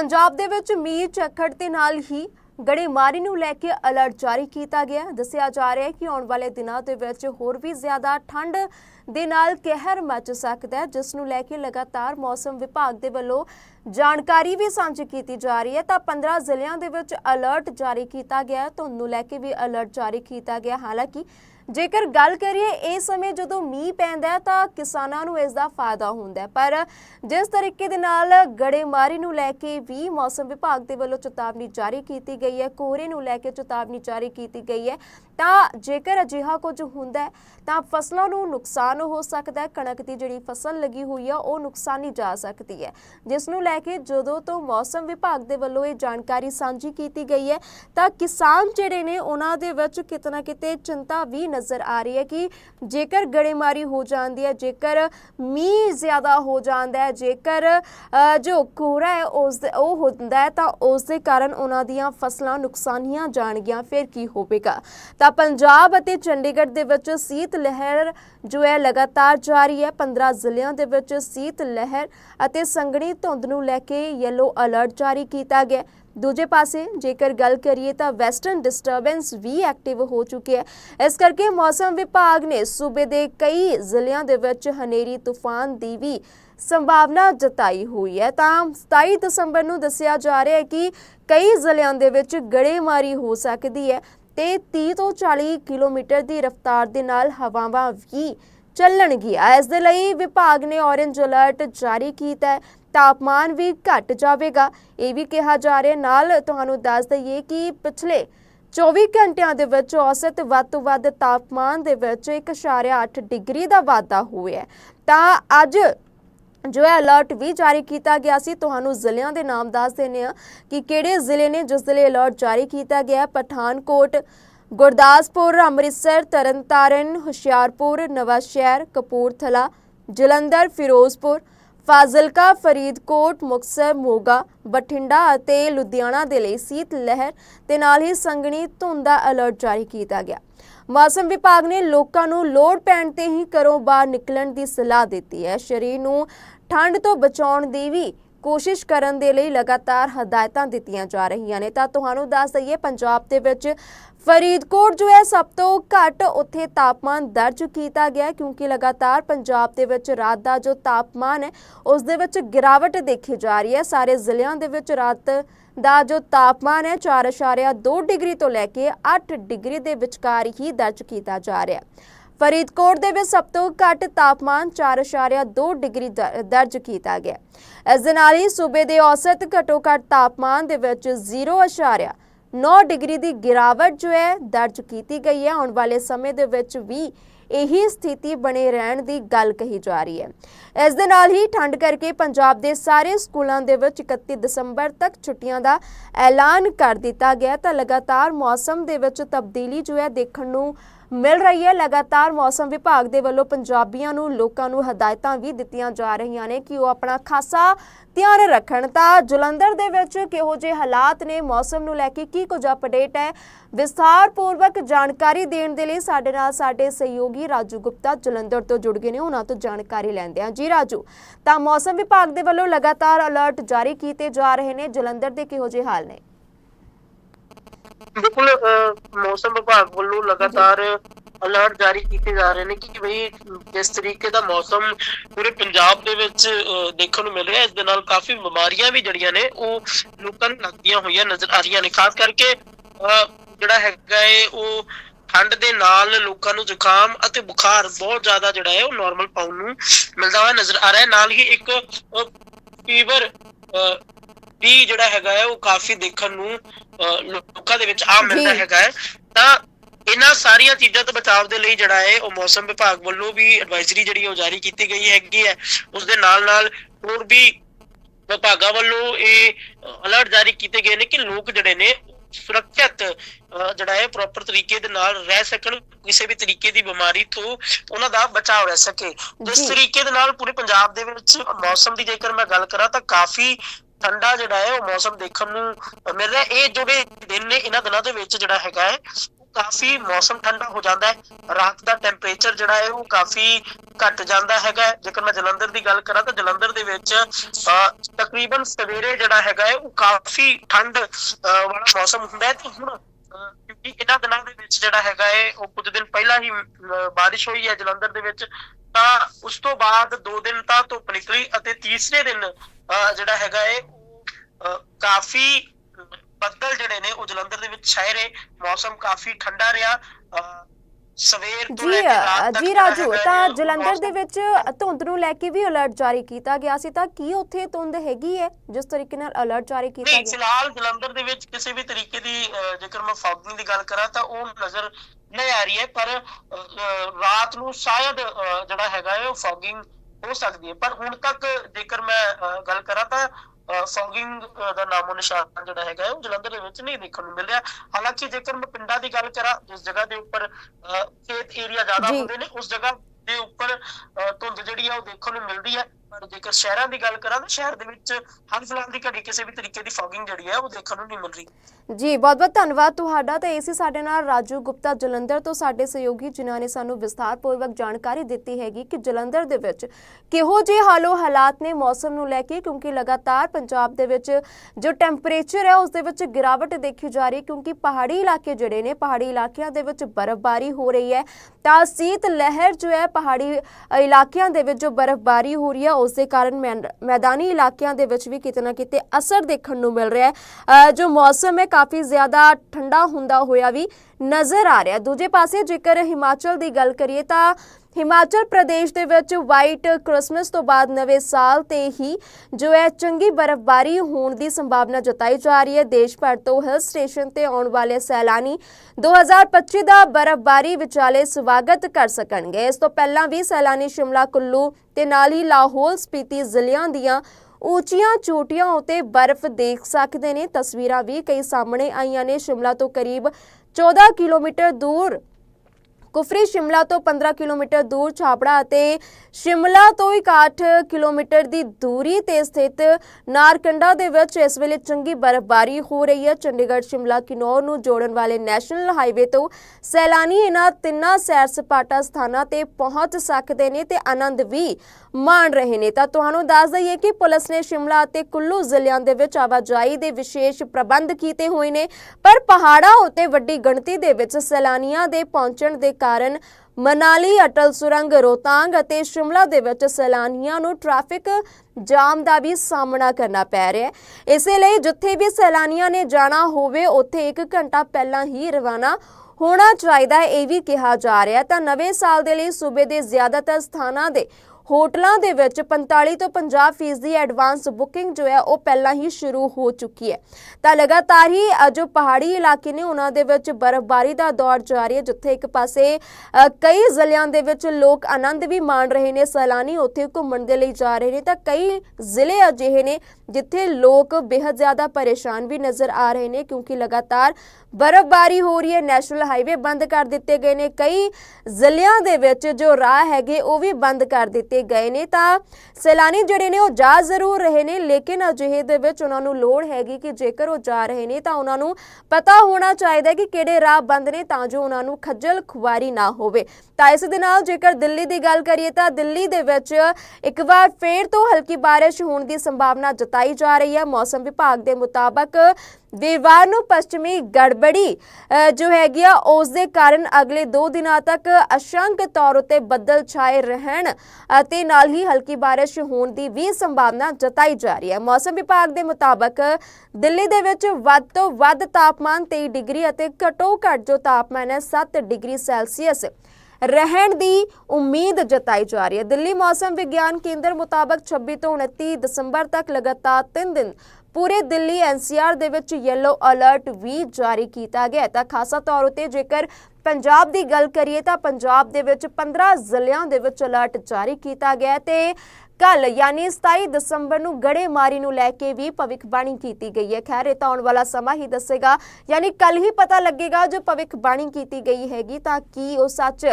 ਪੰਜਾਬ ਦੇ ਵਿੱਚ ਮੀਂਹ ਝੱਖੜ ਦੇ ਨਾਲ ਹੀ ਗੜੇਮਾਰੀ ਨੂੰ ਲੈ ਕੇ ਅਲਰਟ ਜਾਰੀ ਕੀਤਾ ਗਿਆ। ਦੱਸਿਆ ਜਾ ਰਿਹਾ ਹੈ ਕਿ ਆਉਣ ਵਾਲੇ ਦਿਨਾਂ ਦੇ ਵਿੱਚ ਹੋਰ ਵੀ ਜ਼ਿਆਦਾ ਠੰਡ ਦੇ ਨਾਲ ਕਹਿਰ ਮਚ ਸਕਦਾ ਹੈ, ਜਿਸ ਨੂੰ ਲੈ ਕੇ ਲਗਾਤਾਰ ਮੌਸਮ ਵਿਭਾਗ ਦੇ ਵੱਲੋਂ ਜਾਣਕਾਰੀ ਵੀ ਸਾਂਝੀ ਕੀਤੀ ਜਾ ਰਹੀ ਹੈ। ਤਾਂ 15 ਜ਼ਿਲ੍ਹਿਆਂ ਦੇ ਵਿੱਚ ਅਲਰਟ ਜਾਰੀ ਕੀਤਾ ਗਿਆ ਹੈ। ਧੁੰਦ ਨੂੰ ਲੈ ਕੇ ਵੀ ਅਲਰਟ ਜਾਰੀ ਕੀਤਾ ਗਿਆ। ਹਾਲਾਂਕਿ ਜੇਕਰ ਗੱਲ ਕਰੀਏ ਇਸ ਸਮੇਂ ਜਦੋਂ ਮੀਂਹ ਪੈਂਦਾ ਤਾਂ ਕਿਸਾਨਾਂ ਨੂੰ ਇਸ ਦਾ ਫਾਇਦਾ ਹੁੰਦਾ ਪਰ ਜਿਸ ਤਰੀਕੇ ਦੇ ਨਾਲ ਗੜੇਮਾਰੀ ਨੂੰ ਲੈ ਕੇ ਵੀ ਮੌਸਮ ਵਿਭਾਗ ਦੇ ਵੱਲੋਂ ਚੇਤਾਵਨੀ ਜਾਰੀ ਕੀਤੀ ਗਈ ਹੈ, ਕੋਹਰੇ ਨੂੰ ਲੈ ਕੇ ਚੇਤਾਵਨੀ ਜਾਰੀ ਕੀਤੀ ਗਈ ਹੈ, ਤਾਂ ਜੇਕਰ ਅਜਿਹਾ ਕੁਝ ਹੁੰਦਾ ਤਾਂ ਫਸਲਾਂ ਨੂੰ ਨੁਕਸਾਨ ਹੋ ਸਕਦਾ ਹੈ, ਕਣਕ ਦੀ ਜਿਹੜੀ ਫਸਲ ਲੱਗੀ ਹੋਈ ਆ, ਉਹ ਨੁਕਸਾਨੀ ਜਾ ਸਕਦੀ ਹੈ। ਜਿਸ ਨੂੰ ਲੈ ਕੇ ਜਦੋਂ ਤੋਂ ਮੌਸਮ ਵਿਭਾਗ ਦੇ ਵੱਲੋਂ ਇਹ ਜਾਣਕਾਰੀ ਸਾਂਝੀ ਕੀਤੀ ਗਈ ਹੈ, ਤਾਂ ਕਿਸਾਨ ਜਿਹੜੇ ਨੇ ਉਹਨਾਂ ਦੇ ਵਿੱਚ ਕਿਤੇ ਨਾ ਕਿਤੇ ਚਿੰਤਾ ਵੀ ਨਜ਼ਰ ਆ ਰਹੀ ਹੈ ਕਿ ਜੇਕਰ ਗੜੇਮਾਰੀ ਹੋ ਜਾਂਦੀ ਹੈ, ਜੇਕਰ ਮੀਂਹ ਜ਼ਿਆਦਾ ਹੋ ਜਾਂਦਾ ਹੈ, ਜੇਕਰ ਜੋ ਕੋਹਰਾ ਹੈ, ਉਸ ਉਹ ਹੁੰਦਾ ਹੈ, ਤਾਂ ਉਸ ਦੇ ਕਾਰਨ ਉਹਨਾਂ ਦੀਆਂ ਫਸਲਾਂ ਨੁਕਸਾਨੀਆਂ ਜਾਣਗੀਆਂ, ਫਿਰ ਕੀ ਹੋਵੇਗਾ? ਤਾਂ ਪੰਜਾਬ ਅਤੇ ਚੰਡੀਗੜ੍ਹ ਦੇ ਵਿੱਚ ਸੀਤ ਲਹਿਰ ਜੋ ਹੈ, ਲਗਾਤਾਰ ਜਾਰੀ ਹੈ। 15 ਜ਼ਿਲ੍ਹਿਆਂ ਦੇ ਵਿੱਚ ਸੀਤ ਲਹਿਰ ਅਤੇ ਸੰਘਣੀ ਧੁੰਦ ਨੂੰ ਲੈ ਕੇ ਯੈਲੋ ਅਲਰਟ ਜਾਰੀ ਕੀਤਾ ਗਿਆ ਦੂਜੇ ਪਾਸੇ, ਜੇਕਰ ਗੱਲ ਕਰੀਏ ਤਾਂ ਵੈਸਟਰਨ ਡਿਸਟਰਬੈਂਸ ਵੀ ਐਕਟਿਵ ਹੋ ਚੁੱਕੀ ਹੈ। ਇਸ ਕਰਕੇ ਮੌਸਮ ਵਿਭਾਗ ਨੇ ਸੂਬੇ ਦੇ ਕਈ ਜ਼ਿਲ੍ਹਿਆਂ ਦੇ ਵਿੱਚ ਹਨੇਰੀ ਤੂਫਾਨ ਦੀ ਵੀ ਸੰਭਾਵਨਾ ਜਤਾਈ ਹੋਈ ਹੈ। ਤਾਂ 27 ਦਸੰਬਰ ਨੂੰ ਦੱਸਿਆ ਜਾ ਰਿਹਾ ਹੈ ਕਿ ਕਈ ਜ਼ਿਲ੍ਹਿਆਂ ਦੇ ਵਿੱਚ ਗੜੇਮਾਰੀ ਹੋ ਸਕਦੀ ਹੈ ਤੇ 30 ਤੋਂ 40 ਕਿਲੋਮੀਟਰ ਦੀ ਰਫ਼ਤਾਰ ਦੇ ਨਾਲ ਹਵਾਵਾਂ ਵੀ ਚੱਲਣਗੀਆਂ। ਇਸ ਦੇ ਲਈ ਵਿਭਾਗ ਨੇ ਔਰੇਂਜ ਅਲਰਟ ਜਾਰੀ ਕੀਤਾ ਹੈ। ਤਾਪਮਾਨ ਵੀ ਘਟ ਜਾਵੇਗਾ। ਇਹ ਵੀ ਕਿਹਾ ਜਾ ਰਿਹਾ ਨਾਲ ਤੁਹਾਨੂੰ ਦੱਸ ਦਈਏ ਕਿ ਪਿਛਲੇ 24 ਘੰਟਿਆਂ ਦੇ ਵਿੱਚ ਔਸਤ ਵੱਧ ਤੋਂ ਵੱਧ ਤਾਪਮਾਨ ਦੇ ਵਿੱਚ 1.8 ਡਿਗਰੀ ਦਾ ਵਾਧਾ ਹੋਇਆ ਤਾਂ ਅੱਜ ਜੋ ਹੈ ਅਲਰਟ ਵੀ ਜਾਰੀ ਕੀਤਾ ਗਿਆ ਸੀ। ਤੁਹਾਨੂੰ ਜ਼ਿਲ੍ਹਿਆਂ ਦੇ ਨਾਮ ਦੱਸ ਦਿੰਦੇ ਆ ਕਿ ਕਿਹੜੇ ਜ਼ਿਲ੍ਹੇ ਨੇ ਜਿਸ ਜ਼ਿਲ੍ਹੇ ਅਲਰਟ ਜਾਰੀ ਕੀਤਾ ਗਿਆ ਪਠਾਨਕੋਟ, ਗੁਰਦਾਸਪੁਰ, ਅੰਮ੍ਰਿਤਸਰ, ਤਰਨਤਾਰਨ, ਹੁਸ਼ਿਆਰਪੁਰ, ਨਵਾਂਸ਼ਹਿਰ, ਕਪੂਰਥਲਾ, ਜਲੰਧਰ, ਫਿਰੋਜ਼ਪੁਰ ਫਾਜ਼ਿਲਕਾ, ਫਰੀਦਕੋਟ, ਮੁਕਤਸਰ, ਮੋਗਾ, ਬਠਿੰਡਾ ਅਤੇ ਲੁਧਿਆਣਾ ਦੇ ਲਈ ਸੀਤ ਲਹਿਰ ਤੇ ਨਾਲ ਹੀ ਸੰਘਣੀ ਧੁੰਦ ਦਾ ਅਲਰਟ ਜਾਰੀ ਕੀਤਾ ਗਿਆ। ਮੌਸਮ ਵਿਭਾਗ ਨੇ ਲੋਕਾਂ ਨੂੰ ਲੋੜ ਪੈਣ ਤੇ ਹੀ ਘਰੋਂ ਬਾਹਰ ਨਿਕਲਣ ਦੀ ਸਲਾਹ ਦਿੱਤੀ ਹੈ। ਸਰੀਰ ਨੂੰ ਠੰਡ ਤੋਂ ਬਚਾਉਣ ਦੀ ਵੀ ਕੋਸ਼ਿਸ਼ ਕਰਨ ਦੇ ਲਈ ਲਗਾਤਾਰ ਹਦਾਇਤਾਂ ਦਿੱਤੀਆਂ ਜਾ ਰਹੀਆਂ ਨੇ। ਤਾਂ ਤੁਹਾਨੂੰ ਦੱਸ ਦਈਏ, ਪੰਜਾਬ ਦੇ ਵਿੱਚ ਫਰੀਦਕੋਟ ਜੋ ਹੈ, ਸਭ ਤੋਂ ਘੱਟ ਉੱਥੇ ਤਾਪਮਾਨ ਦਰਜ ਕੀਤਾ ਗਿਆ ਕਿਉਂਕਿ ਲਗਾਤਾਰ ਪੰਜਾਬ ਦੇ ਵਿੱਚ ਰਾਤ ਦਾ ਜੋ ਤਾਪਮਾਨ ਹੈ, ਉਸ ਦੇ ਵਿੱਚ ਗਿਰਾਵਟ ਦੇਖੀ ਜਾ ਰਹੀ ਹੈ। ਸਾਰੇ ਜ਼ਿਲ੍ਹਿਆਂ ਦੇ ਵਿੱਚ ਰਾਤ ਦਾ ਜੋ ਤਾਪਮਾਨ ਹੈ 4.2 ਡਿਗਰੀ ਤੋਂ ਲੈ ਕੇ 8 ਡਿਗਰੀ ਦੇ ਵਿਚਕਾਰ ਹੀ ਦਰਜ ਕੀਤਾ ਜਾ ਰਿਹਾ ਹੈ। ਫਰੀਦਕੋਟ ਦੇ ਵਿੱਚ ਸਭ ਤੋਂ ਘੱਟ ਤਾਪਮਾਨ 4.2 ਡਿਗਰੀ ਦਰ- ਦਰਜ ਕੀਤਾ ਗਿਆ। ਇਸ ਦੇ ਨਾਲ ਹੀ ਸੂਬੇ ਦੇ ਔਸਤ ਘੱਟੋ ਘੱਟ ਤਾਪਮਾਨ ਦੇ ਵਿੱਚ 0.9 ਡਿਗਰੀ ਦੀ ਗਿਰਾਵਟ ਜੋ ਹੈ, ਦਰਜ ਕੀਤੀ ਗਈ ਹੈ। ਆਉਣ ਵਾਲੇ ਸਮੇਂ ਦੇ ਵਿੱਚ ਵੀ ਇਹੀ ਸਥਿਤੀ ਬਣੇ ਰਹਿਣ ਦੀ ਗੱਲ ਕਹੀ ਜਾ ਰਹੀ ਹੈ। ਇਸ ਦੇ ਨਾਲ ਹੀ ਠੰਡ ਕਰਕੇ ਪੰਜਾਬ ਦੇ ਸਾਰੇ ਸਕੂਲਾਂ ਦੇ ਵਿੱਚ 31 ਦਸੰਬਰ ਤੱਕ ਛੁੱਟੀਆਂ ਦਾ ਐਲਾਨ ਕਰ ਦਿੱਤਾ ਗਿਆ ਤਾਂ ਲਗਾਤਾਰ ਮੌਸਮ ਦੇ ਵਿੱਚ ਤਬਦੀਲੀ ਜੋ ਹੈ, ਦੇਖਣ ਨੂੰ ਮਿਲ ਰਹੀ ਹੈ। ਲਗਾਤਾਰ ਮੌਸਮ ਵਿਭਾਗ ਦੇ ਵੱਲੋਂ ਪੰਜਾਬੀਆਂ ਨੂੰ ਲੋਕਾਂ ਨੂੰ ਹਦਾਇਤਾਂ ਵੀ ਦਿੱਤੀਆਂ ਜਾ ਰਹੀਆਂ ਨੇ ਕਿ ਉਹ ਆਪਣਾ ਖਾਸਾ ਧਿਆਨ ਰੱਖਣ। ਤਾਂ ਜਲੰਧਰ ਦੇ ਵਿੱਚ ਕਿਹੋ ਜਿਹੇ ਹਾਲਾਤ ਨੇ? ਮੌਸਮ ਨੂੰ ਲੈ ਕੇ ਕੀ ਕੁਝ ਅਪਡੇਟ ਹੈ? ਵਿਸਥਾਰ ਪੂਰਵਕ ਜਾਣਕਾਰੀ ਦੇਣ ਦੇ ਲਈ ਸਾਡੇ ਨਾਲ ਸਾਡੇ ਸਹਿਯੋਗੀ ਰਾਜੂ ਗੁਪਤਾ ਜਲੰਧਰ ਤੋਂ ਜੁੜ ਗਏ ਨੇ। ਉਹਨਾਂ ਤੋਂ ਜਾਣਕਾਰੀ ਲੈਂਦੇ ਹਾਂ। ਜੀ ਰਾਜੂ, ਤਾਂ ਮੌਸਮ ਵਿਭਾਗ ਦੇ ਵੱਲੋਂ ਲਗਾਤਾਰ ਅਲਰਟ ਜਾਰੀ ਕੀਤੇ ਜਾ ਰਹੇ ਨੇ। ਜਲੰਧਰ ਦੇ ਕਿਹੋ ਜਿਹੇ ਹਾਲ ਨੇ? ਬਿਲਕੁਲ ਮੌਸਮ ਵਿਭਾਗ ਵੱਲੋਂ ਲਗਾਤਾਰ ਅਲਰਟ ਜਾਰੀ ਕੀਤੇ ਜਾ ਰਹੇ ਨੇ ਕਿ ਬਈ ਜਿਸ ਤਰੀਕੇ ਦਾ ਮੌਸਮ ਪੂਰੇ ਪੰਜਾਬ ਦੇ ਵਿੱਚ ਦੇਖਣ ਨੂੰ ਮਿਲ ਰਿਹਾ, ਇਸ ਦੇ ਨਾਲ ਕਾਫੀ ਬਿਮਾਰੀਆਂ ਵੀ ਜੜੀਆਂ ਨੇ, ਉਹ ਲੋਕਾਂ ਨੂੰ ਲੱਗਦੀਆਂ ਹੋਈਆਂ ਨਜ਼ਰ ਆ ਰਹੀਆਂ ਨੇ। ਖਾਸ ਕਰਕੇ ਜਿਹੜਾ ਹੈਗਾ ਏ, ਉਹ ਠੰਡ ਦੇ ਨਾਲ ਲੋਕਾਂ ਨੂੰ ਜ਼ੁਕਾਮ ਅਤੇ ਬੁਖਾਰ ਬਹੁਤ ਜ਼ਿਆਦਾ ਜਿਹੜਾ ਹੈ, ਉਹ ਨਾਰਮਲ ਪਾਉਣ ਨੂੰ ਮਿਲਦਾ ਹੋਇਆ ਨਜ਼ਰ ਆ ਰਿਹਾ ਹੈ। ਨਾਲ ਹੀ ਇੱਕ ਫੀਵਰ ਵੀ ਜਿਹੜਾ ਹੈਗਾ ਹੈ ਉਹ ਕਾਫੀ ਦੇਖਣ ਨੂੰ ਲੋਕਾਂ ਦੇ ਵਿੱਚ ਆਮ ਮਿਲਦਾ। ਹੈਗਾ ਹੈ ਤਾਂ ਇਹਨਾਂ ਸਾਰੀਆਂ ਚੀਜ਼ਾਂ ਤੋਂ ਬਚਾਅ ਦੇ ਲਈ ਜਿਹੜਾ ਹੈ ਉਹ ਮੌਸਮ ਵਿਭਾਗ ਵੱਲੋਂ ਵੀ ਐਡਵਾਈਜ਼ਰੀ ਜਿਹੜੀ ਉਹ ਜਾਰੀ ਕੀਤੀ ਗਈ ਹੈਗੀ ਹੈ ਉਸ ਦੇ ਨਾਲ ਨਾਲ ਹੋਰ ਵੀ ਵਿਭਾਗਾਂ ਵੱਲੋਂ ਇਹ ਅਲਰਟ ਜਾਰੀ ਕੀਤੇ ਗਏ ਨੇ ਕਿ ਲੋਕ ਜਿਹੜੇ ਨੇ ਸੁਰੱਖਿਅਤ ਜਿਹੜਾ ਹੈ ਪ੍ਰੋਪਰ ਤਰੀਕੇ ਦੇ ਨਾਲ ਰਹਿ ਸਕਣ ਕਿਸੇ ਵੀ ਤਰੀਕੇ ਦੀ ਬਿਮਾਰੀ ਤੋਂ ਉਹਨਾਂ ਦਾ ਬਚਾਅ ਰਹਿ ਸਕੇ ਜਿਸ। ਤਰੀਕੇ ਦੇ ਨਾਲ ਪੂਰੇ ਪੰਜਾਬ ਦੇ ਵਿੱਚ ਮੌਸਮ ਦੀ ਜੇਕਰ ਮੈਂ ਗੱਲ ਕਰਾਂ ਤਾਂ ਕਾਫੀ ਠੰਡਾ ਜਿਹੜਾ ਹੈ ਉਹ ਮੌਸਮ ਦੇਖਣ ਨੂੰ ਮਿਲ ਰਿਹਾ ਇਹ ਜਿਹੜੇ ਦਿਨ ਨੇ ਇਹਨਾਂ ਦਿਨਾਂ ਦੇ ਵਿੱਚ ਜਿਹੜਾ ਹੈਗਾ ਹੈ ਉਹ ਕਾਫੀ ਮੌਸਮ ਠੰਡਾ ਹੋ ਜਾਂਦਾ ਹੈ। ਰਾਤ ਦਾ ਟੈਂਪਰੇਚਰ ਟੈਂਪਰੇਚਰ ਜਿਹੜਾ ਹੈ ਉਹ ਕਾਫੀ ਘਟ ਜਾਂਦਾ ਹੈਗਾ ਜੇਕਰ ਮੈਂ ਜਲੰਧਰ ਦੀ ਗੱਲ ਕਰਾਂ ਤਾਂ ਜਲੰਧਰ ਦੇ ਵਿੱਚ ਅਹ, ਤਕਰੀਬਨ ਸਵੇਰੇ ਜਿਹੜਾ ਹੈਗਾ ਹੈ ਉਹ ਕਾਫੀ ਠੰਡ ਅਹ, ਵਾਲਾ ਮੌਸਮ ਹੁੰਦਾ ਹੈ। ਤੇ ਹੁਣ ਅਹ, ਕਿਉਂਕਿ ਇਹਨਾਂ ਦਿਨਾਂ ਦੇ ਵਿੱਚ ਜਿਹੜਾ ਹੈਗਾ ਹੈ ਉਹ ਕੁਝ ਦਿਨ ਪਹਿਲਾਂ ਹੀ ਅਹ, ਬਾਰਿਸ਼ ਹੋਈ ਹੈ ਜਲੰਧਰ ਦੇ ਵਿੱਚ। ਤਾਂ ਉਸ ਤੋਂ ਬਾਅਦ 2 ਦਿਨ ਤਾਂ ਧੁੱਪ ਨਿਕਲੀ ਅਤੇ ਤੀਸਰੇ ਦਿਨ ਜਿਹੜਾ ਹੈਗਾ ਅਹ, ਕਾਫੀ ਬੱਦਲ ਜਿਹੜੇ ਨੇ ਉਹ ਜਲੰਧਰ ਦੇ ਵਿੱਚ ਛਾਏ ਰਹੇ। ਮੌਸਮ ਕਾਫੀ ਠੰਡਾ ਰਿਹਾ। ਸਵੇਰ ਤੋਂ ਲੈ ਕੇ ਰਾਤ ਤੱਕ ਜੀ ਰਾਜੂ ਤਾਂ ਜਲੰਧਰ ਦੇ ਵਿੱਚ ਧੁੰਦ ਨੂੰ ਲੈ ਕੇ ਵੀ ਅਲਰਟ ਜਾਰੀ ਕੀਤਾ ਗਿਆ ਸੀ। ਤਾਂ ਕੀ ਉੱਥੇ ਧੁੰਦ ਹੈਗੀ ਹੈ ਜਿਸ ਤਰੀਕੇ ਨਾਲ ਅਲਰਟ ਜਾਰੀ ਕੀਤਾ ਗਿਆ? ਫਿਲਹਾਲ ਜਲੰਧਰ ਦੇ ਵਿੱਚ ਕਿਸੇ ਵੀ ਤਰੀਕੇ ਦੀ ਜੇਕਰ ਮੈਂ ਫੌਗਿੰਗ ਦੀ ਗੱਲ ਕਰਾਂ ਤਾਂ ਉਹ ਨਜ਼ਰ ਨਹੀਂ ਆ ਰਹੀ ਹੈ ਪਰ ਰਾਤ ਨੂੰ ਸ਼ਾਇਦ ਜਿਹੜਾ ਹੈਗਾ ਹੈ ਉਹ ਫੌਗਿੰਗ ਹੋ ਸਕਦੀ ਹੈ। ਪਰ ਹੁਣ ਤੱਕ ਜੇਕਰ ਮੈਂ ਗੱਲ ਕਰਾਂ ਤਾਂ ਫੌਗਿੰਗ ਦਾ ਨਾਮੋ ਨਿਸ਼ਾਨ ਜਿਹੜਾ ਹੈਗਾ ਉਹ ਜਲੰਧਰ ਦੇ ਵਿੱਚ ਨਹੀਂ ਦੇਖਣ ਨੂੰ ਮਿਲ ਰਿਹਾ ਹਾਲਾਂਕਿ ਜੇਕਰ ਮੈਂ ਪਿੰਡਾਂ ਦੀ ਗੱਲ ਕਰਾਂ ਜਿਸ ਜਗ੍ਹਾ ਦੇ ਉੱਪਰ ਖੇਤ ਏਰੀਆ ਜ਼ਿਆਦਾ। ਹੁੰਦੇ ਨੇ ਉਸ ਜਗ੍ਹਾ ਦੇ ਉੱਪਰ ਧੁੰਦ ਜਿਹੜੀ ਆ ਉਹ ਦੇਖਣ ਨੂੰ ਮਿਲਦੀ ਹੈ। ਪਰ ਜੇਕਰ ਸ਼ਹਿਰਾਂ ਦੀ ਗੱਲ ਕਰਾਂ ਤਾਂ ਸ਼ਹਿਰ ਦੇ ਵਿੱਚ ਹਾਲ ਫਿਲਹਾਲ ਦੀ ਘੜੀ ਕਿਸੇ ਵੀ ਤਰੀਕੇ ਦੀ ਫੌਗਿੰਗ ਜਿਹੜੀ ਹੈ ਉਹ ਦੇਖਣ ਨੂੰ ਨਹੀਂ ਮਿਲ ਰਹੀ। ਜੀ, ਬਹੁਤ ਬਹੁਤ ਧੰਨਵਾਦ ਤੁਹਾਡਾ। ਤੇ ਇਸੇ ਸਾਡੇ ਨਾਲ ਰਾਜੂ ਗੁਪਤਾ ਜਲੰਧਰ ਤੋਂ ਸਾਡੇ ਸਹਿਯੋਗੀ ਜਿਨ੍ਹਾਂ ਨੇ ਸਾਨੂੰ ਵਿਸਥਾਰਪੂਰਵਕ ਜਾਣਕਾਰੀ ਦਿੱਤੀ ਹੈਗੀ ਕਿ ਜਲੰਧਰ ਦੇ ਵਿੱਚ ਕਿਹੋ ਜਿਹੇ ਹਾਲੋ ਹਾਲਾਤ ਨੇ ਮੌਸਮ ਨੂੰ ਲੈ ਕੇ, ਕਿਉਂਕਿ ਲਗਾਤਾਰ ਪੰਜਾਬ ਦੇ ਵਿੱਚ ਜੋ ਟੈਂਪਰੇਚਰ ਹੈ ਉਸ ਦੇ ਵਿੱਚ ਗਿਰਾਵਟ ਦੇਖੀ ਜਾ ਰਹੀ ਹੈ, ਕਿਉਂਕਿ ਪਹਾੜੀ ਇਲਾਕੇ ਜਿਹੜੇ ਨੇ, ਪਹਾੜੀ ਇਲਾਕਿਆਂ ਦੇ ਵਿੱਚ ਬਰਫ਼ਬਾਰੀ ਹੋ ਰਹੀ ਹੈ। ਤਾਂ ਸੀਤ ਲਹਿਰ ਜੋ ਹੈ ਪਹਾੜੀ ਇਲਾਕਿਆਂ ਦੇ ਵਿੱਚ ਜੋ ਬਰਫ਼ਬਾਰੀ ਹੋ ਰਹੀ ਹੈ ਉਸ ਦੇ ਕਾਰਨ ਮੈਨ- ਮੈਦਾਨੀ ਇਲਾਕਿਆਂ ਦੇ ਵਿੱਚ ਵੀ ਕਿਤੇ ਨਾ ਕਿਤੇ ਅਸਰ ਦੇਖਣ ਨੂੰ ਮਿਲ ਰਿਹਾ ਹੈ। ਜੋ ਮੌਸਮ ਹੈ, ਕਾਫੀ ਜ਼ਿਆਦਾ ਠੰਡਾ ਹੁੰਦਾ ਹੋਇਆ ਵੀ ਨਜ਼ਰ ਆ ਰਿਹਾ। ਦੂਜੇ ਪਾਸੇ ਜੇਕਰ ਹਿਮਾਚਲ ਦੀ ਗੱਲ ਕਰੀਏ ਤਾਂ ਹਿਮਾਚਲ ਪ੍ਰਦੇਸ਼ ਦੇ ਵਿੱਚ ਵਾਈਟ ਕ੍ਰਿਸਮਸ ਤੋਂ ਬਾਅਦ ਨਵੇਂ ਸਾਲ ਤੇ ਹੀ ਜੋ ਹੈ ਚੰਗੀ ਬਰਫ਼ਬਾਰੀ ਹੋਣ ਦੀ ਸੰਭਾਵਨਾ ਜਤਾਈ ਜਾ ਰਹੀ ਹੈ। ਦੇਸ਼ ਭਰ ਤੋਂ ਹਿਲ ਸਟੇਸ਼ਨ ਤੇ ਆਉਣ ਵਾਲੇ ਸੈਲਾਨੀ 2025 ਦਾ ਬਰਫ਼ਬਾਰੀ ਵਿਚਾਲੇ ਸਵਾਗਤ ਕਰ ਸਕਣਗੇ। ਇਸ ਤੋਂ ਪਹਿਲਾਂ ਵੀ ਸੈਲਾਨੀ ਸ਼ਿਮਲਾ, ਕੁੱਲੂ ਤੇ ਨਾਲ ਹੀ ਲਾਹੌਲ ਸਪੀਤੀ ਜ਼ਿਲ੍ਹਿਆਂ ਦੀਆਂ ਉੱਚੀਆਂ ਚੋਟੀਆਂ ਉਤੇ ਬਰਫ਼ ਦੇਖ ਸਕਦੇ ਨੇ। ਤਸਵੀਰਾਂ ਵੀ ਕਈ ਸਾਹਮਣੇ ਆਈਆਂ ਨੇ। ਸ਼ਿਮਲਾ ਤੋਂ ਕਰੀਬ 14 ਕਿਲੋਮੀਟਰ ਦੂਰ ਕੁਫਰੀ ਸ਼ਿਮਲਾ ਤੋਂ 15 ਕਿਲੋਮੀਟਰ ਦੂਰ ਛਾਪੜਾ ਅਤੇ ਸ਼ਿਮਲਾ ਤੋਂ 61 ਕਿਲੋਮੀਟਰ ਦੀ ਦੂਰੀ ਤੇ ਸਥਿਤ ਨਾਰਕੰਡਾ ਦੇ ਵਿੱਚ ਇਸ ਵੇਲੇ ਚੰਗੀ ਬਰਫ਼ਬਾਰੀ ਹੋ ਰਹੀ ਹੈ। ਚੰਡੀਗੜ੍ਹ, ਸ਼ਿਮਲਾ, ਕਿਨੌਰ ਨੂੰ ਜੋੜਨ ਵਾਲੇ ਨੈਸ਼ਨਲ ਹਾਈਵੇ ਤੋਂ ਸੈਲਾਨੀ ਇਹਨਾਂ ਤਿੰਨਾਂ ਸੈਰ ਸਪਾਟਾ ਸਥਾਨਾਂ ਤੇ ਪਹੁੰਚ ਸਕਦੇ ਨੇ ਤੇ ਆਨੰਦ ਵੀ ਮਾਣ ਰਹੇ ਨੇ। ਤਾਂ ਤੁਹਾਨੂੰ ਦੱਸ ਦਈਏ ਕਿ ਪੁਲਿਸ ਨੇ ਸ਼ਿਮਲਾ ਅਤੇ ਕੁੱਲੂ ਜ਼ਿਲ੍ਹਿਆਂ ਦੇ ਵਿੱਚ ਆਵਾਜਾਈ ਦੇ ਵਿਸ਼ੇਸ਼ ਪ੍ਰਬੰਧ ਕੀਤੇ ਹੋਏ ਨੇ, ਪਰ ਪਹਾੜਾਂ ਉੱਤੇ ਵੱਡੀ ਗਿਣਤੀ ਦੇ ਵਿੱਚ ਸੈਲਾਨੀਆਂ ਦੇ ਪਹੁੰਚਣ ਦੇ ਕਾਰਨ ਮਨਾਲੀ, ਅਟਲ ਸੁਰੰਗ, ਰੋਹਤਾਂਗ ਅਤੇ ਸ਼ਿਮਲਾ ਦੇ ਵਿੱਚ ਸੈਲਾਨੀਆਂ ਨੂੰ ਟ੍ਰੈਫਿਕ ਜਾਮ ਦਾ ਵੀ ਸਾਹਮਣਾ ਕਰਨਾ ਪੈ ਰਿਹਾ ਹੈ। ਇਸੇ ਲਈ ਜਿੱਥੇ ਵੀ ਸੈਲਾਨੀਆਂ ਨੇ ਜਾਣਾ ਹੋਵੇ, ਉੱਥੇ 1 ਘੰਟਾ ਪਹਿਲਾਂ ਹੀ ਰਵਾਨਾ ਹੋਣਾ ਚਾਹੀਦਾ ਇਹ ਵੀ ਕਿਹਾ ਜਾ ਰਿਹਾ ਤਾਂ ਨਵੇਂ ਸਾਲ ਦੇ ਲਈ ਸੂਬੇ ਦੇ ਜ਼ਿਆਦਾਤਰ ਸਥਾਨਾਂ ਦੇ ਹੋਟਲਾਂ ਦੇ ਵਿੱਚ 45 ਤੋਂ 50 ਫੀਸਦੀ ਐਡਵਾਂਸ ਬੁਕਿੰਗ ਜੋ ਹੈ ਉਹ ਪਹਿਲਾਂ ਹੀ ਸ਼ੁਰੂ ਹੋ ਚੁੱਕੀ ਹੈ। ਤਾਂ ਲਗਾਤਾਰ ਹੀ ਜੋ ਪਹਾੜੀ ਇਲਾਕੇ ਨੇ ਉਹਨਾਂ ਦੇ ਵਿੱਚ ਬਰਫ਼ਬਾਰੀ ਦਾ ਦੌਰ ਜਾਰੀ ਹੈ, ਜਿੱਥੇ ਇੱਕ ਪਾਸੇ ਕਈ ਜ਼ਿਲ੍ਹਿਆਂ ਦੇ ਵਿੱਚ ਲੋਕ ਆਨੰਦ ਵੀ ਮਾਣ ਰਹੇ ਨੇ, ਸੈਲਾਨੀ ਉੱਥੇ ਘੁੰਮਣ ਦੇ ਲਈ ਜਾ ਰਹੇ ਨੇ, ਤਾਂ ਕਈ ਜ਼ਿਲ੍ਹੇ ਅਜਿਹੇ ਨੇ ਜਿੱਥੇ ਲੋਕ ਬੇहद ਜ਼ਿਆਦਾ ਪਰੇਸ਼ਾਨ ਵੀ ਨਜ਼ਰ ਆ ਰਹੇ ਨੇ ਕਿਉਂਕਿ ਲਗਾਤਾਰ ਬਰਫ਼ਬਾਰੀ ਹੋ ਰਹੀ ਹੈ ਨੈਸ਼ਨਲ ਹਾਈਵੇ ਬੰਦ ਕਰ ਦਿੱਤੇ ਗਏ ਨੇ ਕਈ ਜ਼ਿਲ੍ਹਿਆਂ ਦੇ ਵਿੱਚ ਜੋ ਰਾਹ ਹੈਗੇ ਉਹ ਵੀ ਬੰਦ ਕਰ ਦਿੱਤੇ ਗਏ ਨੇ ਤਾਂ ਸੈਲਾਨੀ ਜਿਹੜੇ ਨੇ ਉਹ ਜਾ ਜ਼ਰੂਰ ਰਹੇ ਨੇ ਲੇਕਿਨ ਅਜਿਹੇ ਦੇ ਵਿੱਚ ਉਹਨਾਂ ਨੂੰ ਲੋੜ ਹੈਗੀ ਕਿ ਜੇਕਰ ਉਹ ਜਾ ਰਹੇ ਨੇ ਤਾਂ ਉਹਨਾਂ ਨੂੰ ਪਤਾ ਹੋਣਾ ਚਾਹੀਦਾ ਕਿ ਕਿਹੜੇ ਰਾਹ ਬੰਦ ਨੇ ਤਾਂ ਜੋ ਉਹਨਾਂ ਨੂੰ ਖੱਜਲ ਖੁਆਰੀ ਨਾ ਹੋਵੇ ਤਾਂ ਇਸ ਦੇ ਨਾਲ ਜੇਕਰ ਦਿੱਲੀ ਦੀ ਗੱਲ ਕਰੀਏ ਤਾਂ ਦਿੱਲੀ ਦੇ ਵਿੱਚ ਇੱਕ ਵਾਰ ਫੇਰ ਤੋਂ ਹਲਕੀ ਬਾਰਿਸ਼ ਹੋਣ ਦੀ ਸੰਭਾਵਨਾ ਜਤਾਈ ਜਾ ਰਹੀ ਹੈ। ਮੌਸਮ ਵਿਭਾਗ ਦੇ ਮੁਤਾਬਕ ਵੀਰਵਾਰ ਨੂੰ ਪੱਛਮੀ ਗੜਬੜੀ ਜੋ ਹੈਗੀ ਆ, ਉਸ ਦੇ ਕਾਰਨ ਅਗਲੇ 2 ਦਿਨਾਂ ਤੱਕ ਅਸ਼ੰਕ ਤੌਰ ਉਤੇ ਬੱਦਲ ਛਾਏ ਰਹਿਣ ਅਤੇ ਨਾਲ ਹੀ ਹਲਕੀ ਬਾਰਿਸ਼ ਹੋਣ ਦੀ ਵੀ ਸੰਭਾਵਨਾ ਜਤਾਈ ਜਾ ਰਹੀ ਹੈ। ਮੌਸਮ ਵਿਭਾਗ ਦੇ ਮੁਤਾਬਕ ਦਿੱਲੀ ਦੇ ਵਿੱਚ ਵੱਧ ਤੋਂ ਵੱਧ ਤਾਪਮਾਨ 23 ਡਿਗਰੀ ਅਤੇ ਘਟੋ ਘੱਟ ਜੋ ਤਾਪਮਾਨ ਹੈ 7 ਡਿਗਰੀ ਸੈਲਸੀਅਸ। ਰਹਿਣ ਦੀ ਉਮੀਦ ਜਤਾਈ ਜਾ ਰਹੀ ਹੈ। ਦਿੱਲੀ ਮੌਸਮ ਵਿਗਿਆਨ ਕੇਂਦਰ ਮੁਤਾਬਕ 26 ਤੋਂ 29 ਦਸੰਬਰ ਤੱਕ ਲਗਾਤਾਰ 3 ਦਿਨ ਪੂਰੇ ਦਿੱਲੀ ਐਨਸੀਆਰ ਦੇ ਵਿੱਚ ਯੈਲੋ ਅਲਰਟ ਵੀ ਜਾਰੀ ਕੀਤਾ ਗਿਆ ਤਾਂ ਖਾਸਾ ਤੌਰ ਉਤੇ ਜੇਕਰ ਪੰਜਾਬ ਦੀ ਗੱਲ ਕਰੀਏ ਤਾਂ ਪੰਜਾਬ ਦੇ ਵਿੱਚ 15 ਜ਼ਿਲ੍ਹਿਆਂ ਦੇ ਵਿੱਚ ਅਲਰਟ ਜਾਰੀ ਕੀਤਾ ਗਿਆ ਤੇ ਕੱਲ ਯਾਨੀ 27 ਦਸੰਬਰ ਨੂੰ ਗੜੇਮਾਰੀ ਨੂੰ ਲੈ ਕੇ ਵੀ ਭਵਿੱਖਬਾਣੀ ਕੀਤੀ ਗਈ ਹੈ। ਖੈਰ, ਇਹ ਤਾਂ ਆਉਣ ਵਾਲਾ ਸਮਾਂ ਹੀ ਦੱਸੇਗਾ। ਯਾਨੀ ਕੱਲ ਹੀ ਪਤਾ ਲੱਗੇਗਾ ਜੋ ਭਵਿੱਖਬਾਣੀ ਕੀਤੀ ਗਈ ਹੈਗੀ ਤਾਂ ਕੀ ਉਹ ਸੱਚ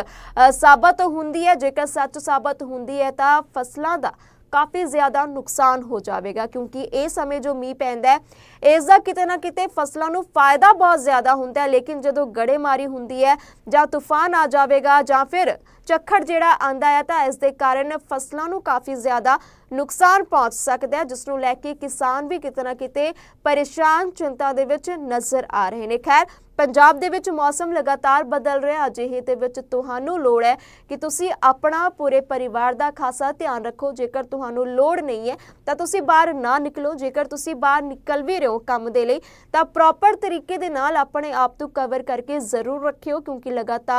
ਸਾਬਤ ਹੁੰਦੀ ਹੈ? ਜੇਕਰ ਸੱਚ ਸਾਬਤ ਹੁੰਦੀ ਹੈ ਤਾਂ ਫਸਲਾਂ ਦਾ ਕਾਫੀ ਜ਼ਿਆਦਾ ਨੁਕਸਾਨ ਹੋ ਜਾਵੇਗਾ, ਕਿਉਂਕਿ ਇਹ ਸਮੇਂ ਜੋ ਮੀਂਹ ਪੈਂਦਾ ਹੈ, ਇਸ ਦਾ ਕਿਤੇ ਨਾ ਕਿਤੇ ਫਸਲਾਂ ਨੂੰ ਫਾਇਦਾ ਬਹੁਤ ਜ਼ਿਆਦਾ ਹੁੰਦਾ ਹੈ, ਲੇਕਿਨ ਜਦੋਂ ਗੜੇਮਾਰੀ ਹੁੰਦੀ ਹੈ ਜਾਂ ਤੂਫਾਨ ਆ ਜਾਵੇਗਾ ਜਾਂ ਫਿਰ ਝੱਖੜ ਜਿਹੜਾ ਆਂਦਾ ਹੈ ਤਾਂ ਇਸ ਦੇ ਕਾਰਨ ਫਸਲਾਂ ਨੂੰ ਕਾਫੀ ਜ਼ਿਆਦਾ ਨੁਕਸਾਨ ਪਹੁੰਚ ਸਕਦਾ ਹੈ, ਜਿਸ ਨੂੰ ਲੈ ਕੇ ਕਿਸਾਨ ਵੀ ਕਿਤੇ ਨਾ ਕਿਤੇ ਪਰੇਸ਼ਾਨ ਚਿੰਤਾ ਦੇ ਵਿੱਚ ਨਜ਼ਰ ਆ ਰਹੇ ਨੇ। ਖੈਰ, ਪੰਜਾਬ ਦੇ ਵਿੱਚ ਮੌਸਮ ਲਗਾਤਾਰ ਬਦਲ ਰਿਹਾ, ਅਜਿਹੇ ਦੇ ਵਿੱਚ ਤੁਹਾਨੂੰ ਲੋੜ ਹੈ ਕਿ ਤੁਸੀਂ ਆਪਣਾ ਪੂਰੇ ਪਰਿਵਾਰ ਦਾ ਖਾਸਾ ਧਿਆਨ ਰੱਖੋ। ਜੇਕਰ ਤੁਹਾਨੂੰ ਲੋੜ ਨਹੀਂ ਹੈ, ਤਾਂ ਤੁਸੀਂ ਬਾਹਰ ਨਾ ਨਿਕਲੋ। ਜੇਕਰ ਤੁਸੀਂ ਬਾਹਰ ਨਿਕਲ ਵੀ ਰਹੇ ਹੋ ਕੰਮ ਦੇ ਲਈ, ਤਾਂ ਪ੍ਰੋਪਰ ਤਰੀਕੇ ਦੇ ਨਾਲ ਆਪਣੇ ਆਪ ਨੂੰ ਕਵਰ ਕਰਕੇ ਜ਼ਰੂਰ ਰੱਖਿਓ, ਕਿਉਂਕਿ ਲਗਾਤਾਰ